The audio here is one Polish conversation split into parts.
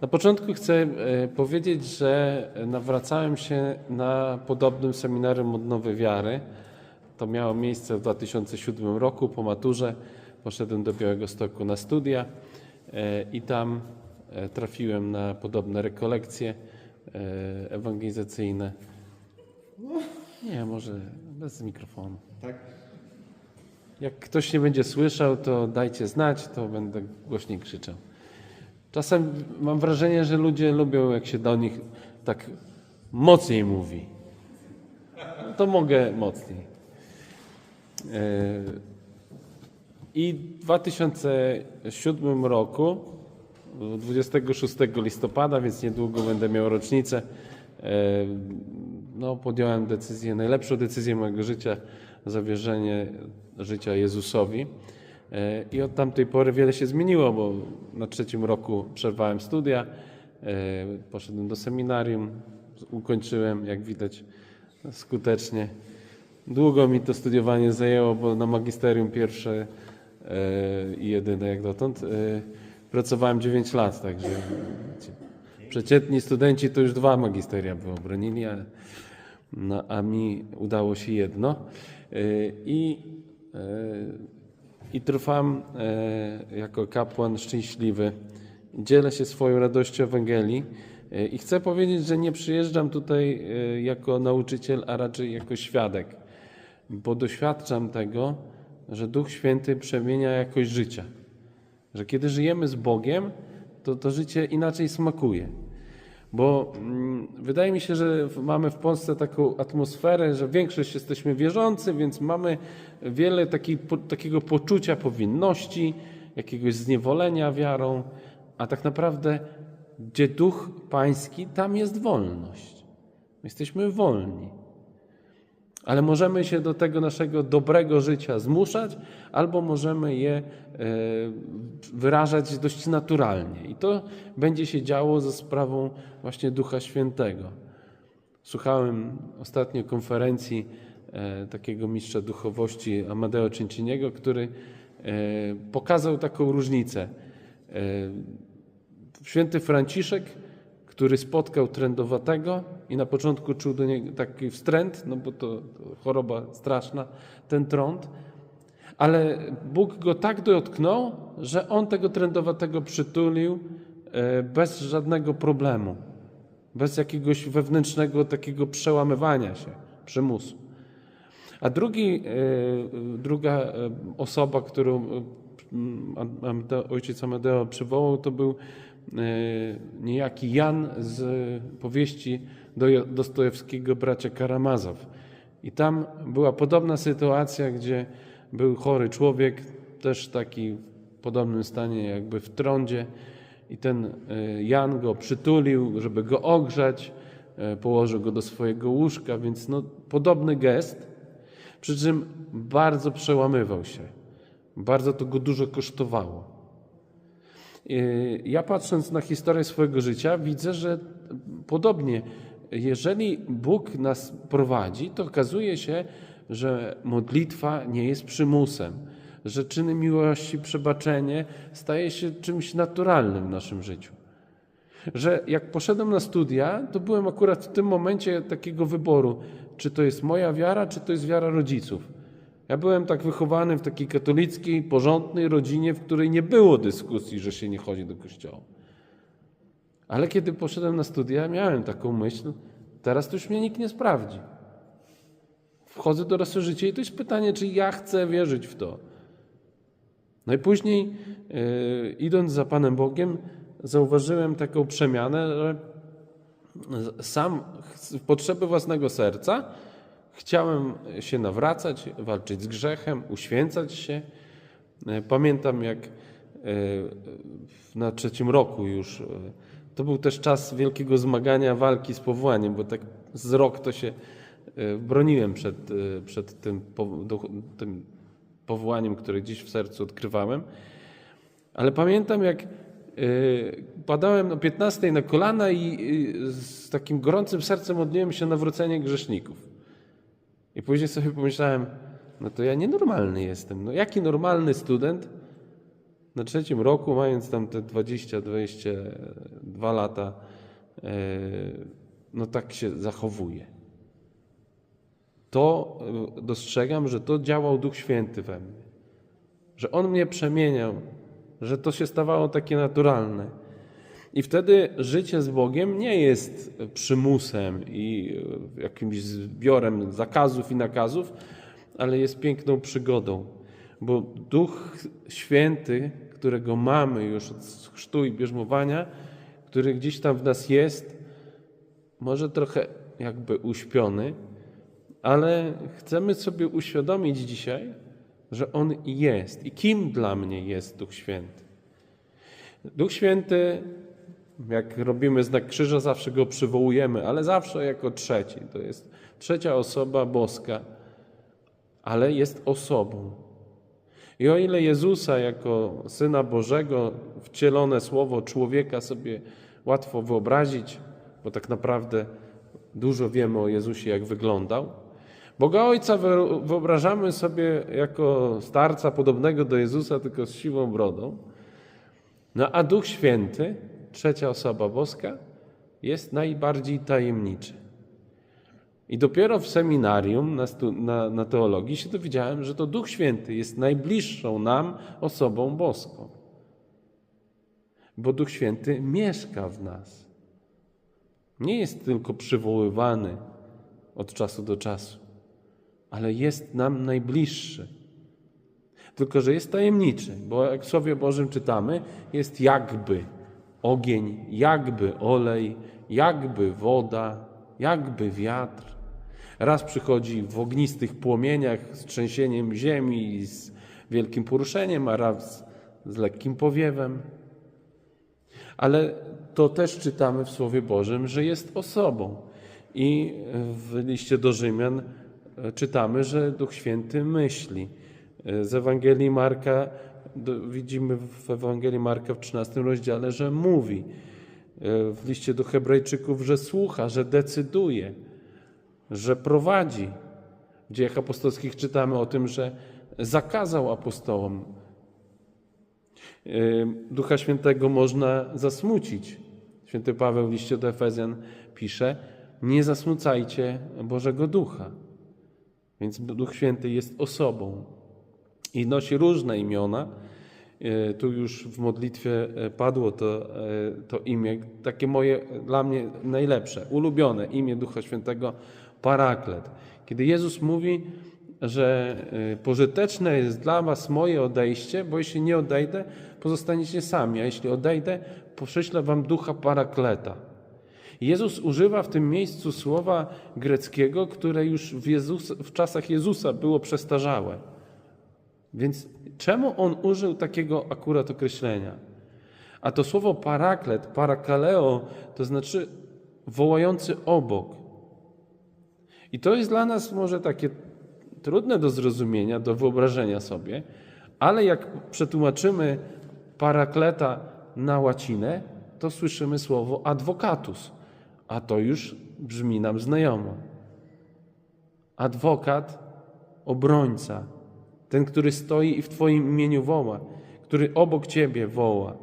Na początku chcę e, powiedzieć, że nawracałem się na podobnym seminarium odnowy wiary. To miało miejsce w 2007 roku po maturze. Poszedłem do Białego Stoku na studia e, i tam e, trafiłem na podobne rekolekcje ewangelizacyjne. Nie, może bez mikrofonu. Tak? Jak ktoś nie będzie słyszał, to dajcie znać, to będę głośniej krzyczał. Czasem mam wrażenie, że ludzie lubią, jak się do nich tak mocniej mówi. No to mogę mocniej. E, I w 2007 roku, 26 listopada, więc niedługo będę miał rocznicę, e, no, podjąłem decyzję, najlepszą decyzję mojego życia, zawierzenie życia Jezusowi. E, I od tamtej pory wiele się zmieniło, bo na trzecim roku przerwałem studia, e, poszedłem do seminarium, ukończyłem, jak widać, skutecznie. Długo mi to studiowanie zajęło, bo na magisterium pierwsze e, i jedyne jak dotąd pracowałem 9 lat, także przeciętni studenci to już dwa magisteria by obronili, a, no, a mi udało się jedno. I i trwam e, jako kapłan szczęśliwy. Dzielę się swoją radością Ewangelii e, i chcę powiedzieć, że nie przyjeżdżam tutaj e, jako nauczyciel, a raczej jako świadek, bo doświadczam tego, że Duch Święty przemienia jakość życia. Że kiedy żyjemy z Bogiem, to to życie inaczej smakuje. Bo mm, wydaje mi się, że mamy w Polsce taką atmosferę, że większość jesteśmy wierzący, więc mamy wiele taki, po, takiego poczucia powinności, jakiegoś zniewolenia wiarą, a tak naprawdę, gdzie duch pański, tam jest wolność. My jesteśmy wolni. Ale możemy się do tego naszego dobrego życia zmuszać, albo możemy je e, wyrażać dość naturalnie. I to będzie się działo za sprawą właśnie Ducha Świętego. Słuchałem ostatnio konferencji e, takiego mistrza duchowości Amadeo Cinciniego, który e, pokazał taką różnicę. Święty Franciszek, który spotkał trędowatego i na początku czuł do niego taki wstręt, no bo to, choroba straszna, ten trąd, ale Bóg go tak dotknął, że on tego trędowatego przytulił e, bez żadnego problemu, bez jakiegoś wewnętrznego takiego przełamywania się, przymusu. A drugi, e, druga e, osoba, którą ojciec Amadeo przywołał, to był niejaki Jan z powieści Dojo- Dostojewskiego Bracia Karamazow. I tam była podobna sytuacja, gdzie był chory człowiek, też taki w podobnym stanie jakby w trądzie i ten e, Jan go przytulił, żeby go ogrzać, e, położył go do swojego łóżka, więc no, podobny gest, przy czym bardzo przełamywał się. Bardzo to go dużo kosztowało. Yy, Ja patrząc na historię swojego życia, widzę, że podobnie, jeżeli Bóg nas prowadzi, to okazuje się, że modlitwa nie jest przymusem, że czyny miłości, przebaczenie staje się czymś naturalnym w naszym życiu. Że jak poszedłem na studia, to byłem akurat w tym momencie takiego wyboru, czy to jest moja wiara, czy to jest wiara rodziców. Ja byłem tak wychowany w takiej katolickiej, porządnej rodzinie, w której nie było dyskusji, że się nie chodzi do kościoła. Ale kiedy poszedłem na studia, miałem taką myśl, teraz to już mnie nikt nie sprawdzi. Wchodzę do dorosłe życie i to jest pytanie, czy ja chcę wierzyć w to. No i później, yy, idąc za Panem Bogiem, zauważyłem taką przemianę, że sam z potrzeby własnego serca chciałem się nawracać, walczyć z grzechem, uświęcać się. E, Pamiętam, jak e, na trzecim roku już, to był też czas wielkiego zmagania, walki z powołaniem, bo tak z rok to się e, broniłem przed, e, przed tym, tym powołaniem, które gdzieś w sercu odkrywałem. Ale pamiętam, jak y, padałem o 15 na kolana i z takim gorącym sercem modliłem się nawrócenie grzeszników. I później sobie pomyślałem, no to ja nienormalny jestem. No jaki normalny student na trzecim roku, mając tam te 20-22 lata, e, no tak się zachowuje. To e, dostrzegam, że to działał Duch Święty we mnie. Że On mnie przemieniał, że to się stawało takie naturalne. I wtedy życie z Bogiem nie jest przymusem i e, jakimś zbiorem zakazów i nakazów, ale jest piękną przygodą. Bo Duch Święty, którego mamy już od chrztu i bierzmowania, który gdzieś tam w nas jest, może trochę jakby uśpiony, ale chcemy sobie uświadomić dzisiaj, że On jest i kim dla mnie jest Duch Święty. Duch Święty, jak robimy znak krzyża, zawsze go przywołujemy, ale zawsze jako trzeci. To jest trzecia osoba boska, ale jest osobą. I o ile Jezusa jako Syna Bożego, wcielone słowo człowieka sobie łatwo wyobrazić, bo tak naprawdę dużo wiemy o Jezusie, jak wyglądał, Boga Ojca wyobrażamy sobie jako starca podobnego do Jezusa, tylko z siwą brodą. No a Duch Święty, trzecia osoba boska, jest najbardziej tajemniczy. I dopiero w seminarium na, stu, na, na teologii się dowiedziałem, że to Duch Święty jest najbliższą nam osobą boską. Bo Duch Święty mieszka w nas. Nie jest tylko przywoływany od czasu do czasu, ale jest nam najbliższy. Tylko, że jest tajemniczy, bo jak w Słowie Bożym czytamy, jest jakby ogień, jakby olej, jakby woda, jakby wiatr. Raz przychodzi w ognistych płomieniach z trzęsieniem ziemi i z wielkim poruszeniem, a raz z lekkim powiewem. Ale to też czytamy w Słowie Bożym, że jest osobą. I w liście do Rzymian czytamy, że Duch Święty myśli. Z Ewangelii Marka widzimy w Ewangelii Marka w 13 rozdziale, że mówi. W liście do Hebrajczyków, że słucha, że decyduje że prowadzi. W dziejach apostolskich czytamy o tym, że zakazał apostołom. Ducha Świętego można zasmucić. Święty Paweł w liście do Efezjan pisze: Nie zasmucajcie Bożego Ducha. Więc Duch Święty jest osobą i nosi różne imiona. E, tu już w modlitwie e, padło to, e, to imię, takie moje dla mnie najlepsze, ulubione imię Ducha Świętego paraklet. Kiedy Jezus mówi, że y, pożyteczne jest dla was moje odejście, bo jeśli nie odejdę, pozostaniecie sami, a jeśli odejdę, przyślę wam ducha parakleta. Jezus używa w tym miejscu słowa greckiego, które już w, Jezus, w czasach Jezusa było przestarzałe. Więc czemu on użył takiego akurat określenia? A to słowo paraklet, parakaleo, to znaczy wołający obok. I to jest dla nas może takie trudne do zrozumienia, do wyobrażenia sobie, ale jak przetłumaczymy parakleta na łacinę, to słyszymy słowo advocatus, a to już brzmi nam znajomo. Adwokat, obrońca, ten, który stoi i w Twoim imieniu woła, który obok Ciebie woła.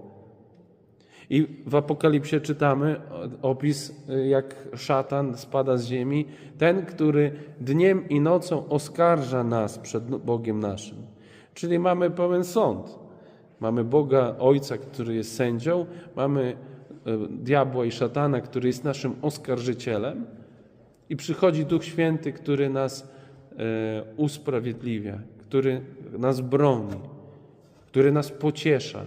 I w Apokalipsie czytamy opis, jak szatan spada z ziemi, ten, który dniem i nocą oskarża nas przed Bogiem naszym. Czyli mamy pełen sąd. Mamy Boga Ojca, który jest sędzią, mamy e, diabła i szatana, który jest naszym oskarżycielem, i przychodzi Duch Święty, który nas e, usprawiedliwia, który nas broni, który nas pociesza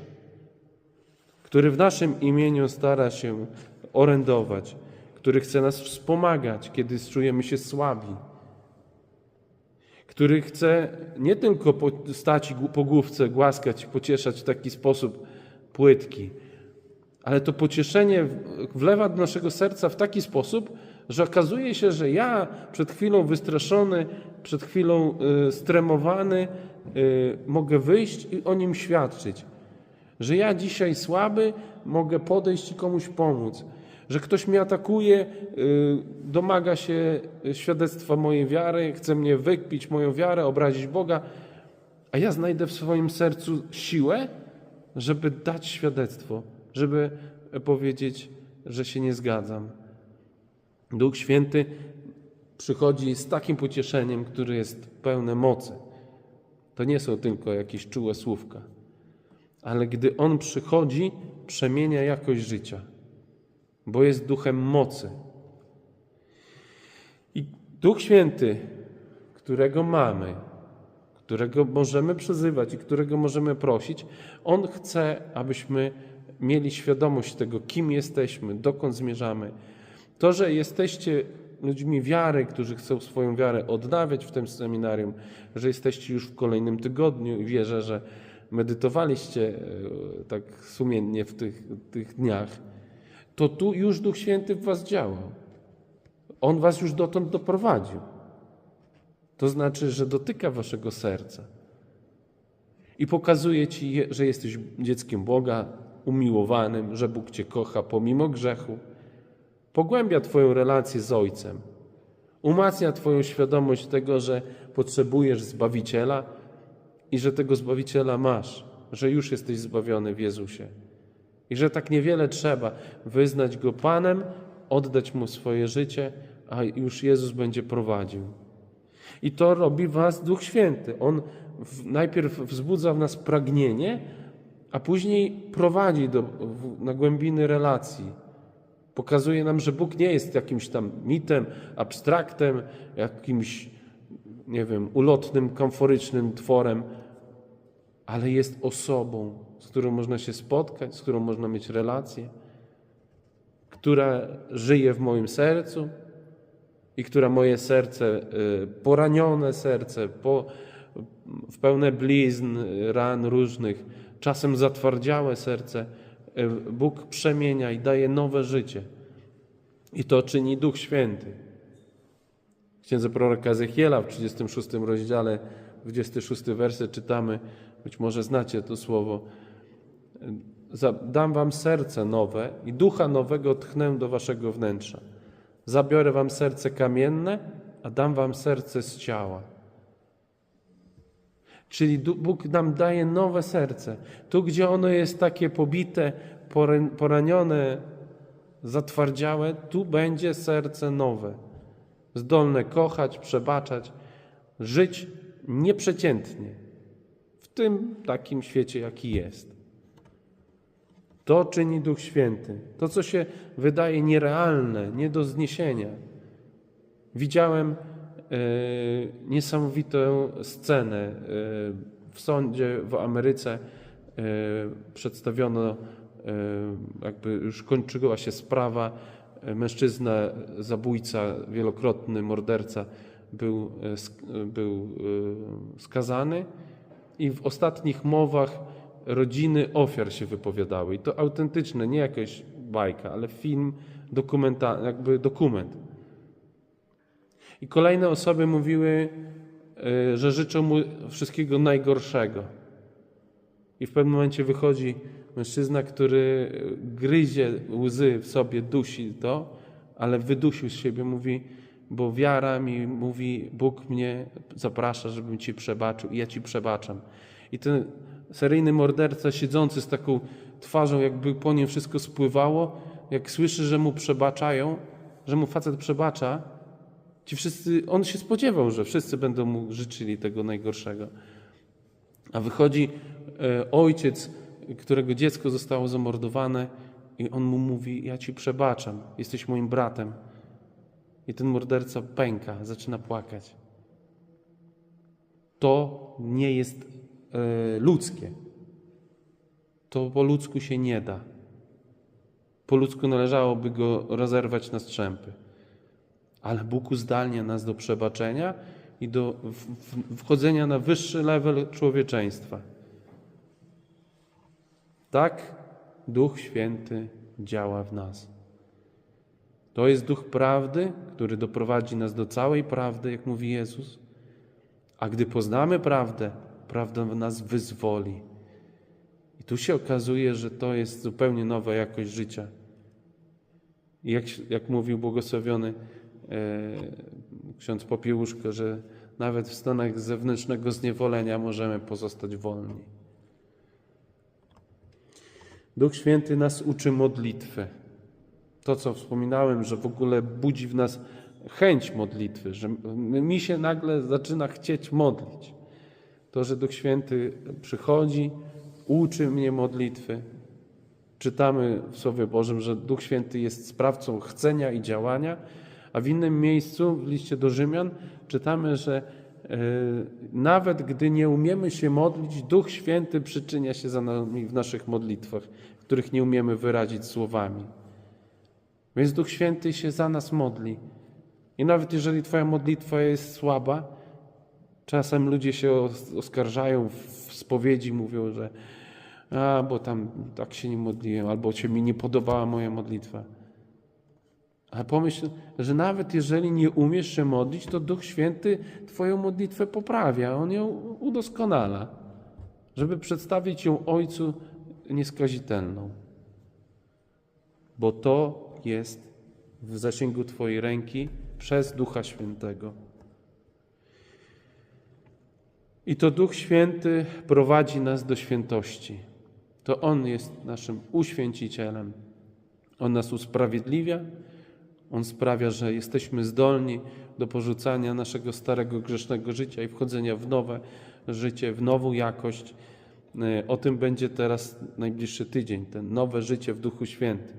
który w naszym imieniu stara się orędować, który chce nas wspomagać, kiedy czujemy się słabi, który chce nie tylko stać po główce, głaskać, pocieszać w taki sposób płytki, ale to pocieszenie wlewa do naszego serca w taki sposób, że okazuje się, że ja przed chwilą wystraszony, przed chwilą y, stremowany, y, mogę wyjść i o nim świadczyć. Że ja dzisiaj słaby mogę podejść i komuś pomóc. Że ktoś mnie atakuje, y, domaga się świadectwa mojej wiary, chce mnie wykpić moją wiarę, obrazić Boga, a ja znajdę w swoim sercu siłę, żeby dać świadectwo, żeby powiedzieć, że się nie zgadzam. Duch Święty przychodzi z takim pocieszeniem, które jest pełne mocy. To nie są tylko jakieś czułe słówka, ale gdy On przychodzi, przemienia jakość życia, bo jest duchem mocy. I Duch Święty, którego mamy, którego możemy przyzywać i którego możemy prosić, On chce, abyśmy mieli świadomość tego, kim jesteśmy, dokąd zmierzamy. To, że jesteście ludźmi wiary, którzy chcą swoją wiarę odnawiać w tym seminarium, że jesteście już w kolejnym tygodniu i wierzę, że medytowaliście e, tak sumiennie w tych, tych dniach, to tu już Duch Święty w Was działał. On Was już dotąd doprowadził. To znaczy, że dotyka Waszego serca i pokazuje Ci, że jesteś dzieckiem Boga, umiłowanym, że Bóg Cię kocha pomimo grzechu. Pogłębia Twoją relację z Ojcem. Umacnia Twoją świadomość tego, że potrzebujesz Zbawiciela i że tego Zbawiciela masz, że już jesteś zbawiony w Jezusie. I że tak niewiele trzeba wyznać Go Panem, oddać Mu swoje życie, a już Jezus będzie prowadził. I to robi Was Duch Święty. On najpierw wzbudza w nas pragnienie, a później prowadzi do, na głębiny relacji. Pokazuje nam, że Bóg nie jest jakimś tam mitem, abstraktem, jakimś, nie wiem, ulotnym, komforycznym tworem, ale jest osobą, z którą można się spotkać, z którą można mieć relację, która żyje w moim sercu i która moje serce, y, poranione serce, po, w pełne blizn, ran różnych, czasem zatwardziałe serce, y, Bóg przemienia i daje nowe życie. I to czyni Duch Święty. Księdze proroka Ezechiela w 36 rozdziale, 26 werset czytamy, być może znacie to słowo, dam wam serce nowe i ducha nowego tchnę do waszego wnętrza. Zabiorę wam serce kamienne, a dam wam serce z ciała. Czyli Bóg nam daje nowe serce. Tu, gdzie ono jest takie pobite, poranione, zatwardziałe, tu będzie serce nowe. Zdolne kochać, przebaczać, żyć nieprzeciętnie w tym takim świecie, jaki jest. To czyni Duch Święty. To, co się wydaje nierealne, nie do zniesienia. Widziałem e, niesamowitą scenę e, w sądzie w Ameryce. E, przedstawiono, jakby już kończyła się sprawa. E, Mężczyzna, zabójca, wielokrotny morderca był, e, sk- był e, skazany i w ostatnich mowach rodziny ofiar się wypowiadały. I to autentyczne, nie jakaś bajka, ale film dokumentalny, jakby dokument. I kolejne osoby mówiły, że życzą mu wszystkiego najgorszego. I w pewnym momencie wychodzi mężczyzna, który gryzie łzy w sobie, dusi to, ale wydusił z siebie, mówi, bo wiara mi mówi, Bóg mnie zaprasza, żebym Ci przebaczył i ja Ci przebaczam. I ten seryjny morderca siedzący z taką twarzą, jakby po nim wszystko spływało, jak słyszy, że mu przebaczają, że mu facet przebacza, ci wszyscy, on się spodziewał, że wszyscy będą mu życzyli tego najgorszego. A wychodzi e, ojciec, którego dziecko zostało zamordowane, i on mu mówi: Ja ci przebaczam, jesteś moim bratem. I ten morderca pęka, zaczyna płakać. To nie jest e, ludzkie. To po ludzku się nie da. Po ludzku należałoby go rozerwać na strzępy. Ale Bóg uzdalnia nas do przebaczenia i do wchodzenia na wyższy level człowieczeństwa. Tak Duch Święty działa w nas. To jest duch prawdy, który doprowadzi nas do całej prawdy, jak mówi Jezus. A gdy poznamy prawdę, prawda nas wyzwoli. I tu się okazuje, że to jest zupełnie nowa jakość życia. I jak, jak mówił błogosławiony e, ksiądz Popiełuszko, że nawet w stanach zewnętrznego zniewolenia możemy pozostać wolni. Duch Święty nas uczy modlitwy. To, co wspominałem, że w ogóle budzi w nas chęć modlitwy, że mi się nagle zaczyna chcieć modlić. To, że Duch Święty przychodzi, uczy mnie modlitwy. Czytamy w Słowie Bożym, że Duch Święty jest sprawcą chcenia i działania, a w innym miejscu, w liście do Rzymian, czytamy, że nawet gdy nie umiemy się modlić, Duch Święty przyczynia się za nami w naszych modlitwach, których nie umiemy wyrazić słowami. Więc Duch Święty się za nas modli. I nawet jeżeli Twoja modlitwa jest słaba, czasem ludzie się os- oskarżają w spowiedzi, mówią, że a, bo tam tak się nie modliłem, albo się mi nie podobała moja modlitwa. Ale pomyśl, że nawet jeżeli nie umiesz się modlić, to Duch Święty Twoją modlitwę poprawia, On ją udoskonala, żeby przedstawić ją Ojcu nieskazitelną. Bo to jest w zasięgu Twojej ręki przez Ducha Świętego. I to Duch Święty prowadzi nas do świętości. To On jest naszym uświęcicielem. On nas usprawiedliwia, On sprawia, że jesteśmy zdolni do porzucania naszego starego grzesznego życia i wchodzenia w nowe życie, w nową jakość. E, O tym będzie teraz najbliższy tydzień, ten nowe życie w Duchu Świętym.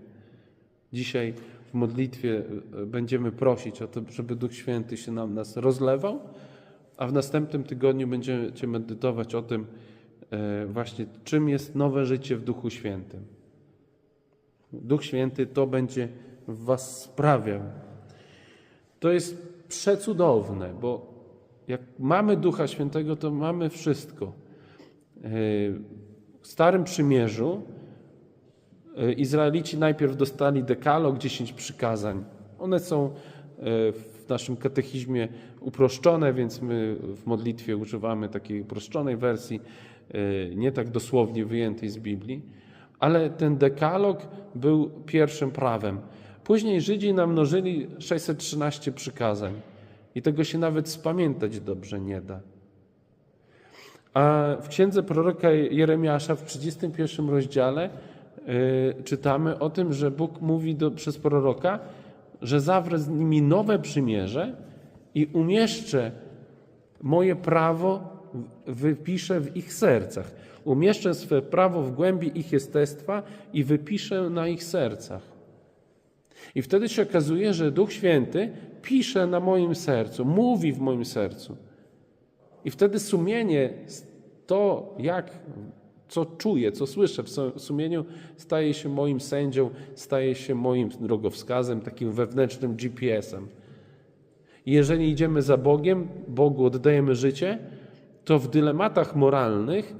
Dzisiaj w modlitwie e, będziemy prosić o to, żeby Duch Święty się nam nas rozlewał, a w następnym tygodniu będziecie medytować o tym e, właśnie, czym jest nowe życie w Duchu Świętym. Duch Święty to będzie w was sprawiał. To jest przecudowne, bo jak mamy Ducha Świętego, to mamy wszystko. E, W Starym Przymierzu e, Izraelici najpierw dostali dekalog, 10 przykazań. One są e, w naszym katechizmie uproszczone, więc my w modlitwie używamy takiej uproszczonej wersji, nie tak dosłownie wyjętej z Biblii. Ale ten dekalog był pierwszym prawem. Później Żydzi namnożyli 613 przykazań i tego się nawet spamiętać dobrze nie da. A w księdze proroka Jeremiasza w 31 rozdziale y, czytamy o tym, że Bóg mówi do, przez proroka, że zawrę z nimi nowe przymierze i umieszczę moje prawo, wypiszę w ich sercach. Umieszczę swe prawo w głębi ich jestestwa i wypiszę na ich sercach. I wtedy się okazuje, że Duch Święty pisze na moim sercu, mówi w moim sercu. I wtedy sumienie, to jak, co czuję, co słyszę w su- sumieniu, staje się moim sędzią, staje się moim drogowskazem, takim wewnętrznym GPS-em. Jeżeli idziemy za Bogiem, Bogu oddajemy życie, to w dylematach moralnych,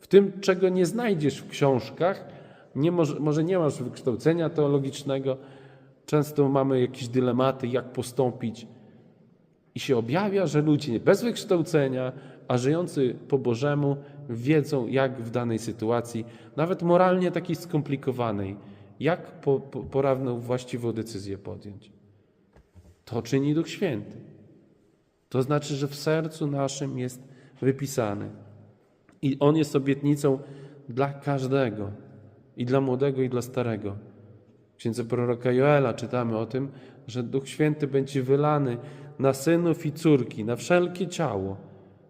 w tym, czego nie znajdziesz w książkach, nie może, może nie masz wykształcenia teologicznego, często mamy jakieś dylematy, jak postąpić. I się objawia, że ludzie bez wykształcenia, a żyjący po Bożemu, wiedzą, jak w danej sytuacji, nawet moralnie takiej skomplikowanej, jak po, po, porawną, właściwą decyzję podjąć. To czyni Duch Święty. To znaczy, że w sercu naszym jest wypisany. I On jest obietnicą dla każdego, i dla młodego, i dla starego. W księdze proroka Joela czytamy o tym, że Duch Święty będzie wylany na synów i córki, na wszelkie ciało.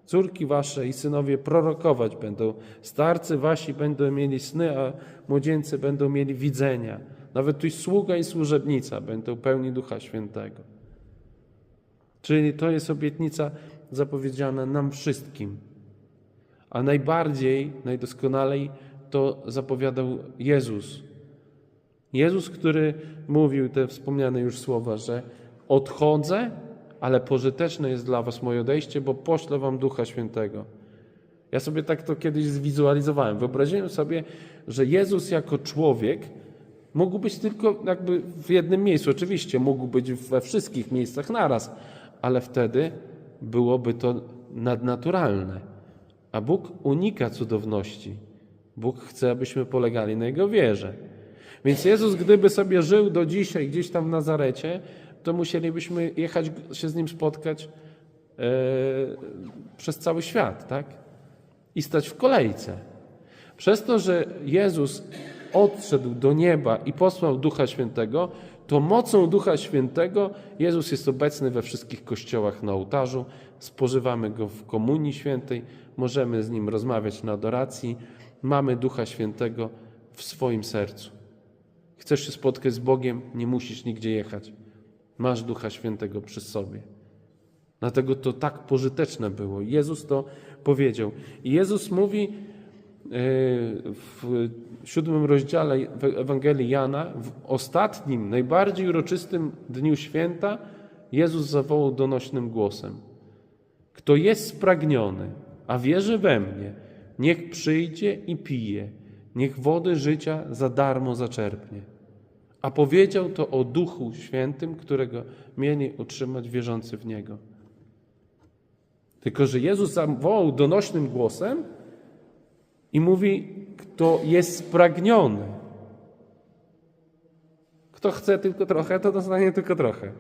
Córki wasze i synowie prorokować będą, starcy wasi będą mieli sny, a młodzieńcy będą mieli widzenia. Nawet tu sługa i służebnica będą pełni Ducha Świętego. Czyli to jest obietnica zapowiedziana nam wszystkim. A najbardziej, najdoskonalej to zapowiadał Jezus. Jezus, który mówił te wspomniane już słowa, że odchodzę, ale pożyteczne jest dla was moje odejście, bo poślę wam Ducha Świętego. Ja sobie tak to kiedyś zwizualizowałem. Wyobraziłem sobie, że Jezus jako człowiek mógł być tylko jakby w jednym miejscu. Oczywiście mógł być we wszystkich miejscach naraz, ale wtedy byłoby to nadnaturalne. A Bóg unika cudowności. Bóg chce, abyśmy polegali na Jego wierze. Więc Jezus, gdyby sobie żył do dzisiaj gdzieś tam w Nazarecie, to musielibyśmy jechać się z Nim spotkać e, przez cały świat, tak? I stać w kolejce. Przez to, że Jezus odszedł do nieba i posłał Ducha Świętego, to mocą Ducha Świętego Jezus jest obecny we wszystkich kościołach na ołtarzu, spożywamy Go w Komunii Świętej, możemy z Nim rozmawiać na adoracji, mamy Ducha Świętego w swoim sercu. Chcesz się spotkać z Bogiem, nie musisz nigdzie jechać. Masz Ducha Świętego przy sobie. Dlatego to tak pożyteczne było. Jezus to powiedział. I Jezus mówi yy, w siódmym rozdziale Ewangelii Jana, w ostatnim, najbardziej uroczystym dniu święta, Jezus zawołał donośnym głosem: Kto jest spragniony, a wierzy we mnie, niech przyjdzie i pije, niech wody życia za darmo zaczerpnie. A powiedział to o Duchu Świętym, którego mieli otrzymać wierzący w Niego. Tylko, że Jezus zawołał donośnym głosem i mówi, kto jest spragniony. Kto chce tylko trochę, to dostanie tylko trochę.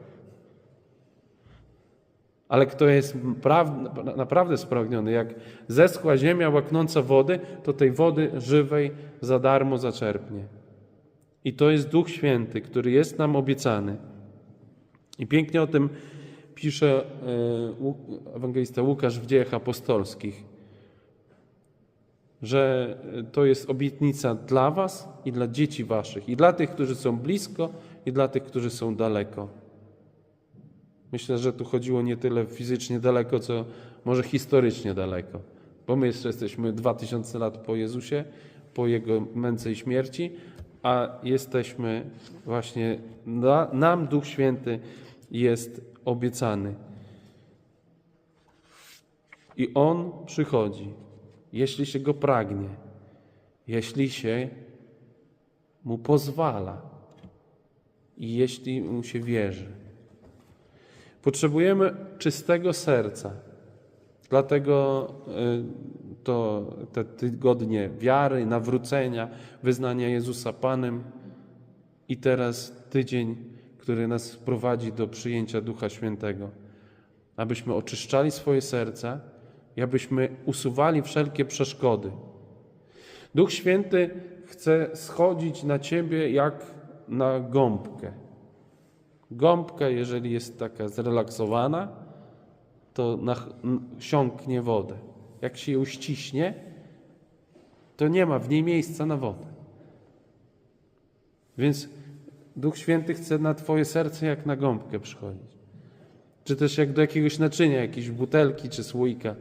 Ale kto jest praw- naprawdę spragniony, jak zeschła ziemia łaknąca wody, to tej wody żywej za darmo zaczerpnie. I to jest Duch Święty, który jest nam obiecany. I pięknie o tym pisze e, ewangelista Łukasz w dziejach apostolskich, że to jest obietnica dla Was i dla dzieci Waszych, i dla tych, którzy są blisko, i dla tych, którzy są daleko. Myślę, że tu chodziło nie tyle fizycznie daleko, co może historycznie daleko, bo my jeszcze jesteśmy 2000 lat po Jezusie, po Jego męce i śmierci, a jesteśmy właśnie, na, nam Duch Święty jest obiecany. I On przychodzi, jeśli się Go pragnie, jeśli się Mu pozwala i jeśli Mu się wierzy. Potrzebujemy czystego serca. Dlatego y, to te tygodnie wiary, nawrócenia, wyznania Jezusa Panem i teraz tydzień, który nas prowadzi do przyjęcia Ducha Świętego. Abyśmy oczyszczali swoje serca i abyśmy usuwali wszelkie przeszkody. Duch Święty chce schodzić na ciebie jak na gąbkę. Gąbka, jeżeli jest taka zrelaksowana, to siąknie wodę. Jak się ją ściśnie, to nie ma w niej miejsca na wodę. Więc Duch Święty chce na Twoje serce jak na gąbkę przychodzić. Czy też jak do jakiegoś naczynia, jakiejś butelki czy słoika,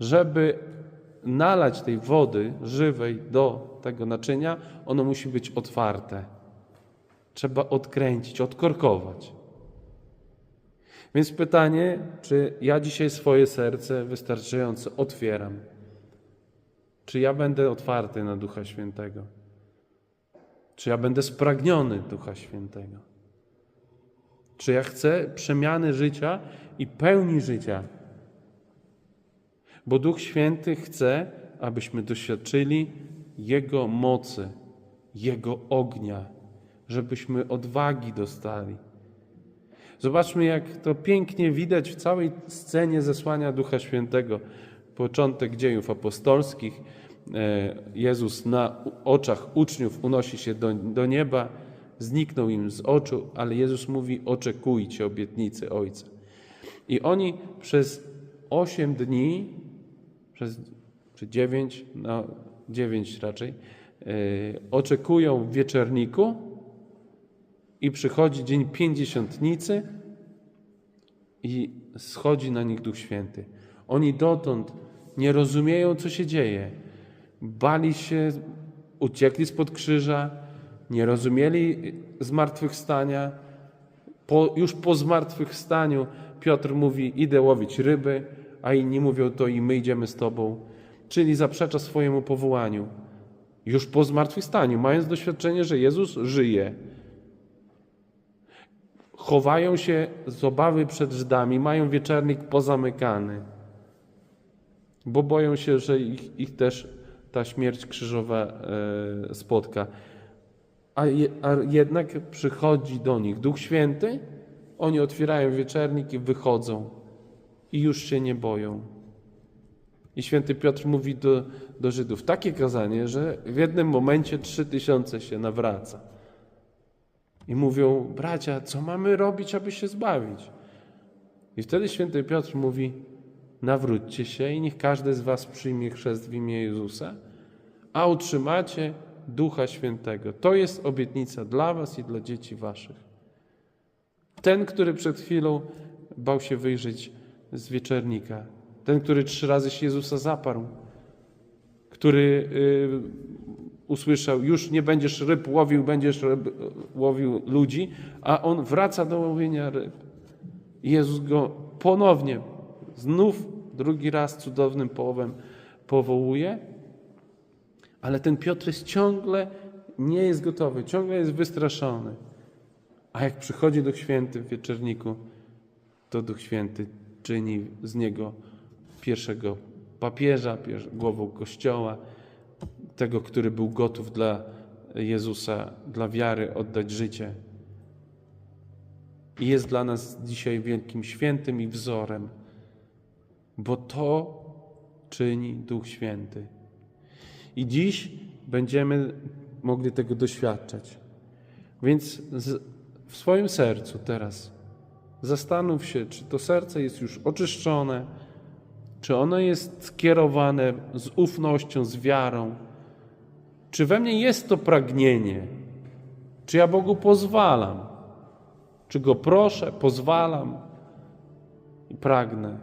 żeby nalać tej wody żywej do tego naczynia, ono musi być otwarte. Trzeba odkręcić, odkorkować. Więc pytanie, czy ja dzisiaj swoje serce wystarczająco otwieram? Czy ja będę otwarty na Ducha Świętego? Czy ja będę spragniony Ducha Świętego? Czy ja chcę przemiany życia i pełni życia? Bo Duch Święty chce, abyśmy doświadczyli Jego mocy, Jego ognia, żebyśmy odwagi dostali. Zobaczmy, jak to pięknie widać w całej scenie zesłania Ducha Świętego. Początek dziejów apostolskich. E, Jezus na oczach uczniów unosi się do, do nieba, zniknął im z oczu, ale Jezus mówi: Oczekujcie obietnicy Ojca. I oni przez osiem dni, przez, czy dziewięć, no dziewięć raczej, e, oczekują w wieczerniku i przychodzi dzień pięćdziesiątnicy i schodzi na nich Duch Święty. Oni dotąd nie rozumieją, co się dzieje. Bali się, uciekli spod krzyża, nie rozumieli zmartwychwstania. Po, już po zmartwychwstaniu Piotr mówi: Idę łowić ryby, a inni mówią: To i my idziemy z Tobą. Czyli zaprzecza swojemu powołaniu. Już po zmartwychwstaniu, mając doświadczenie, że Jezus żyje chowają się z obawy przed Żydami, mają wieczernik pozamykany, bo boją się, że ich, ich też ta śmierć krzyżowa e, spotka. A, je, a jednak przychodzi do nich Duch Święty, oni otwierają wieczernik i wychodzą i już się nie boją. I święty Piotr mówi do, do Żydów takie kazanie, że w jednym momencie trzy tysiące się nawraca. I mówią, bracia, co mamy robić, aby się zbawić? I wtedy święty Piotr mówi, nawróćcie się i niech każdy z was przyjmie chrzest w imię Jezusa, a otrzymacie Ducha Świętego. To jest obietnica dla was i dla dzieci waszych. Ten, który przed chwilą bał się wyjrzeć z wieczernika, ten, który trzy razy się Jezusa zaparł, który y, usłyszał, już nie będziesz ryb łowił, będziesz ryb, łowił ludzi, a on wraca do łowienia ryb. Jezus go ponownie, znów drugi raz cudownym połowem powołuje, ale ten Piotr jest ciągle nie jest gotowy, ciągle jest wystraszony. A jak przychodzi Duch Święty w wieczerniku, to Duch Święty czyni z niego pierwszego papieża, głową Kościoła, tego, który był gotów dla Jezusa, dla wiary oddać życie. I jest dla nas dzisiaj wielkim świętym i wzorem, bo to czyni Duch Święty. I dziś będziemy mogli tego doświadczać. Więc w swoim sercu teraz zastanów się, czy to serce jest już oczyszczone, czy ono jest skierowane z ufnością, z wiarą, czy we mnie jest to pragnienie, czy ja Bogu pozwalam, czy Go proszę, pozwalam i pragnę.